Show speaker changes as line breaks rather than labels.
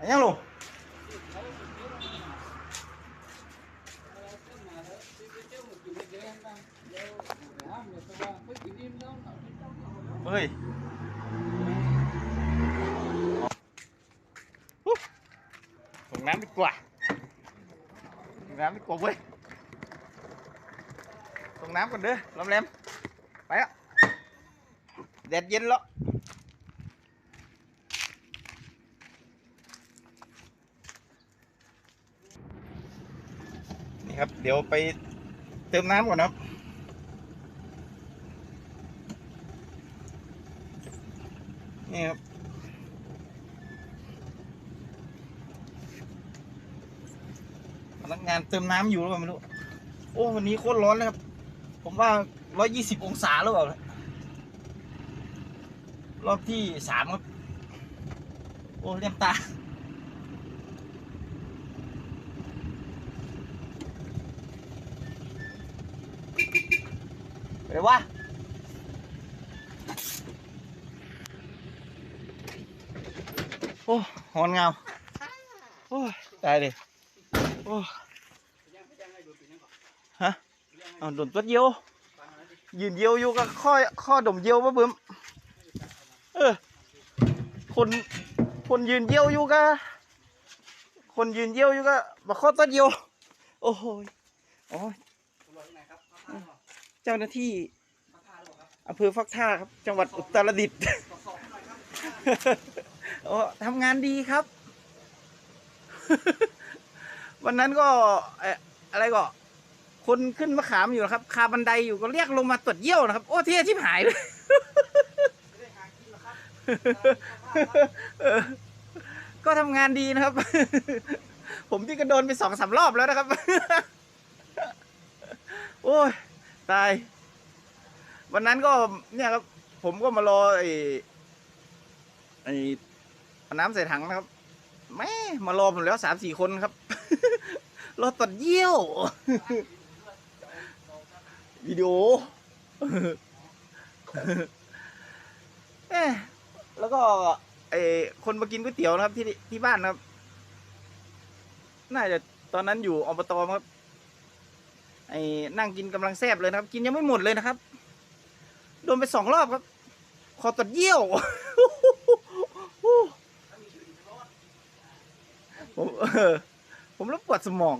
อันยังลุงเฮ้ยอุ๊ยส่งน้ำดีกว่าส่งน้ำดีกว่าเว้ยส่งน้ำก่อนเด้อลำแรมไปอะแดดเย็นแล้วนี่ ครับ เดี๋ยวไปเติมน้ำก่อนครับนี่ครับพนักงานเติมน้ำอยู่หรือเปล่าไม่รู้ โอ้วันนี้โคตรร้อนเลยครับ ผมว่าร้อยยี่สิบองศาหรือเปล่ารอบที่สามครับ โอ้เลี่ยมตา เลยวะโอ้หอนเงาโอ้ยตายเลยโอ้ฮะเอาโดนตัวเยียวยืนเยียวอยู่กับข้อข้อดมเยียวปะบึ้มเออคนคนยืนเยียวอยู่กับคนยืนเยียวอยู่กับมาข้อตัวเยียวโอ้โหยโอ้ย เจ้าหน้าที่อำเภอฟักท่าครับ จังหวัดอุตรดิตถ์โอ้ทำงานดีครับ วันนั้นก็เอ่ออะไรก็ คนขึ้นมะขามอยู่นะครับ คาบันไดอยู่ก็เรียกลงมาตรวจเยี่ยวนะครับ โอ้เที่ยชิบหายเลยเออก็ทำงานดีนะครับ ผมที่ก็โดนไปสองสามรอบแล้วนะครับ โอ้ย ตาย วันนั้นก็เนี่ยครับ ผมก็มารอไอ้ไอ้น้ำใส่ถังนะครับแม่มารอผมแล้วสามสี่คนครับ รอตรวจเยี่ยววิดีโอเอ๊ะแล้วก็ไอคนมากินก๋วยเตี๋ยวนะครับที่ที่บ้านนะครับ น่าจะตอนนั้นอยู่อบตครับ ไอ้นั่งกินกำลังแซบเลยนะครับ กินยังไม่หมดเลยนะครับ โดนไปสองรอบครับ คอตัดเยี่ยวผมผมรับปวดสมอง